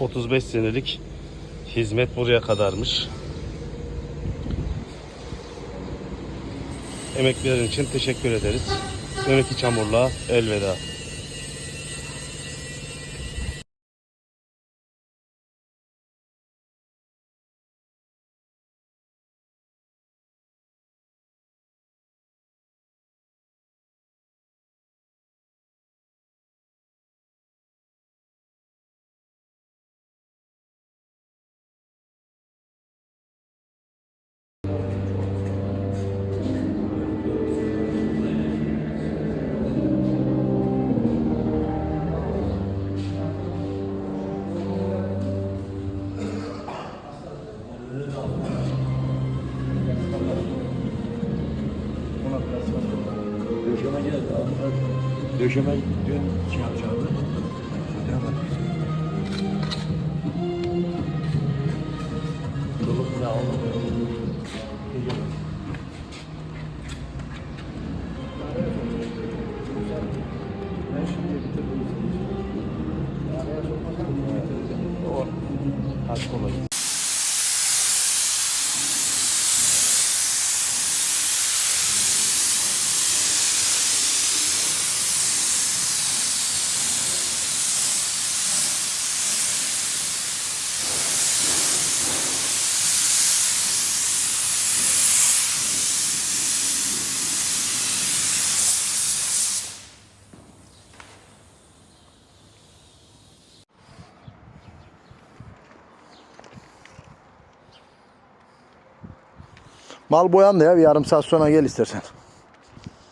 35 senelik hizmet buraya kadarmış. Emeklerin için teşekkür ederiz. Sonraki çamurluğa elveda. Döşeme geldi. Döşeme dün şey. Ödemedik. Dolup ne oldu? Ben şimdi bitirdim. Araya sokmasam mı bitireceğim? O. Hadi kolay. Mal boyandı ya bir yarım saat sonra gel istersen.